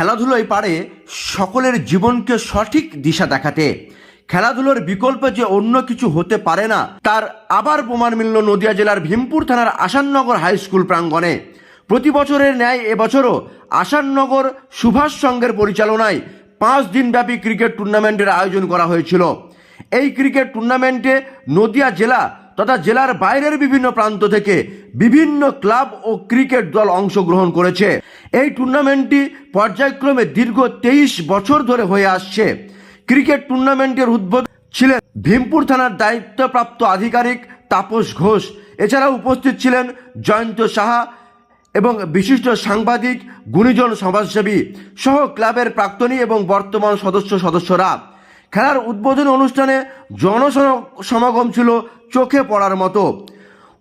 খেলাধুলোয় পারে সকলের জীবনকে সঠিক দিশা দেখাতে। খেলাধুলোর বিকল্প যে অন্য কিছু হতে পারে না, তার আবার প্রমাণ মিলল নদিয়া জেলার ভীমপুর থানার আসাননগর হাই স্কুল প্রাঙ্গণে। প্রতি বছরের ন্যায় এবছরও আসাননগর সুভাষ সংঘের পরিচালনায় পাঁচ দিনব্যাপী ক্রিকেট টুর্নামেন্টের আয়োজন করা হয়েছিল। এই ক্রিকেট টুর্নামেন্টে নদিয়া জেলা তথা জেলার বাইরের বিভিন্ন প্রান্ত থেকে বিভিন্ন ক্লাব ও ক্রিকেট দল অংশগ্রহণ করেছে। এই টুর্নামেন্টটি পর্যায়ক্রমে দীর্ঘ তেইশ বছর ধরে হয়ে আসছে। ক্রিকেট টুর্নামেন্টের উদ্বোধন ছিলেন ভীমপুর থানার দায়িত্বপ্রাপ্ত আধিকারিক তাপস ঘোষ। এছাড়া উপস্থিত ছিলেন জয়ন্ত সাহা এবং বিশিষ্ট সাংবাদিক গুণীজন সমাজসেবী সহ ক্লাবের প্রাক্তনী এবং বর্তমান সদস্য সদস্যরা। খেলার উদ্বোধনী অনুষ্ঠানে জনসমাগম ছিল চোখে পড়ার মতো।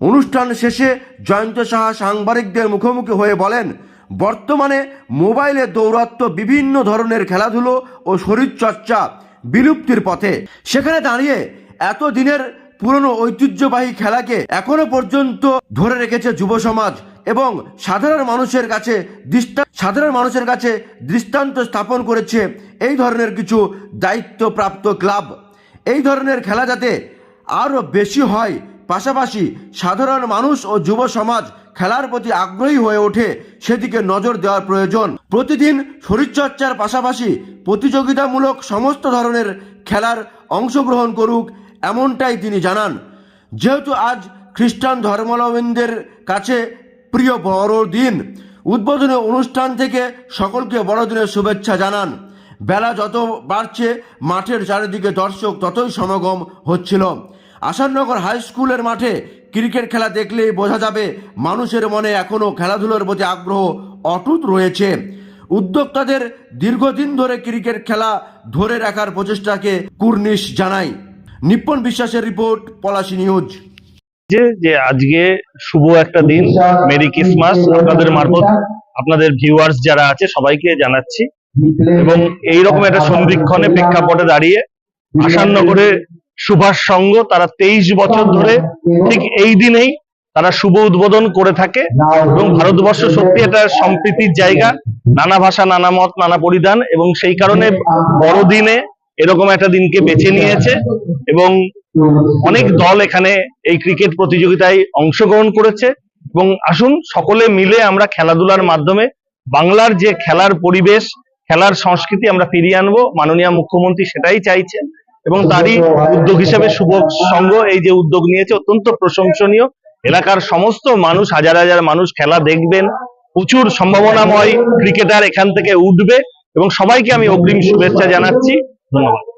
অনুষ্ঠান শেষে জয়ন্ত সাহা সাংবাদিকদের মুখোমুখি হয়ে বলেন, বর্তমানে মোবাইলে দৌরাত্ম্য বিভিন্ন ধরনের খেলাধুলো ও শরীরচর্চা বিলুপ্তির পথে। সেখানে দাঁড়িয়ে এত দিনের পুরনো ঐতিহ্যবাহী খেলাকে এখনও পর্যন্ত ধরে রেখেছে যুব সমাজ এবং সাধারণ মানুষের কাছে সাধারণ মানুষের কাছে দৃষ্টান্ত স্থাপন করেছে এই ধরনের কিছু দায়িত্বপ্রাপ্ত ক্লাব, এই ধরনের খেলা যাতে আরও বেশি হয়, পাশাপাশি সাধারণ মানুষ ও যুব সমাজ খেলার প্রতি আগ্রহী হয়ে ওঠে, সেদিকে নজর দেওয়ার প্রয়োজন। প্রতিদিন শরীরচর্চার পাশাপাশি প্রতিযোগিতামূলক সমস্ত ধরনের খেলার অংশগ্রহণ করুক, এমনটাই তিনি জানান। যেহেতু আজ খ্রিস্টান ধর্মাবলম্বীদের কাছে প্রিয় বড়দিন, উদ্বোধনী অনুষ্ঠান থেকে সকলকে বড়দিনের শুভেচ্ছা জানান। বেলা যত বাড়ছে, মাঠের চারিদিকে দর্শক ততই সমাগম হচ্ছিল। আসাননগর হাই স্কুলের মাঠে ক্রিকেট খেলা দেখলেই বোঝা যাবে, মানুষের মনে এখনও খেলাধুলোর প্রতি আগ্রহ অটুট রয়েছে। উদ্যোক্তাদের দীর্ঘদিন ধরে ক্রিকেট খেলা ধরে রাখার প্রচেষ্টাকে কুর্নিশ জানাই। নিপ্পন বিশ্বাসের রিপোর্ট, পলাশী নিউজ। যে যে আজকে শুভ একটা দিন, মেরি ক্রিসমাস। আপনাদের মারফত, আপনাদের ভিউয়ার্স যারা আছে, সবাইকে জানাচ্ছি। এবং এইরকম একটা সন্ধিক্ষণে প্রেক্ষাপটে দাঁড়িয়ে আসাননগরে সুভাষ সংঘ তারা তেইশ বছর ধরে ঠিক এই দিনেই তারা শুভ উদ্বোধন করে থাকে এবং ভারতবর্ষ সত্যি একটা সম্প্রীতির জায়গা। নানা ভাষা নানা মত নানা পরিধান এবং সেই কারণে বড়দিনে এরকম একটা দিনকে বেছে নিয়েছে এবং অনেক দল এখানে এই ক্রিকেট প্রতিযোগিতায় অংশগ্রহণ করেছে এবং আসুন সকলে মিলে আমরা খেলাধুলার মাধ্যমে বাংলার যে খেলার পরিবেশ খেলার সংস্কৃতি আমরা ফিরিয়ে আনব, মাননীয় মুখ্যমন্ত্রী সেটাই চাইছেন এবং তারই উদ্যোগ হিসেবে শুভ সংঘ এই যে উদ্যোগ নিয়েছে অত্যন্ত প্রশংসনীয়। এলাকার সমস্ত মানুষ, হাজার হাজার মানুষ খেলা দেখবেন, প্রচুর সম্ভাবনাময় ক্রিকেটার এখান থেকে উঠবে এবং সবাইকে আমি অগ্রিম শুভেচ্ছা জানাচ্ছি। ধন্যবাদ।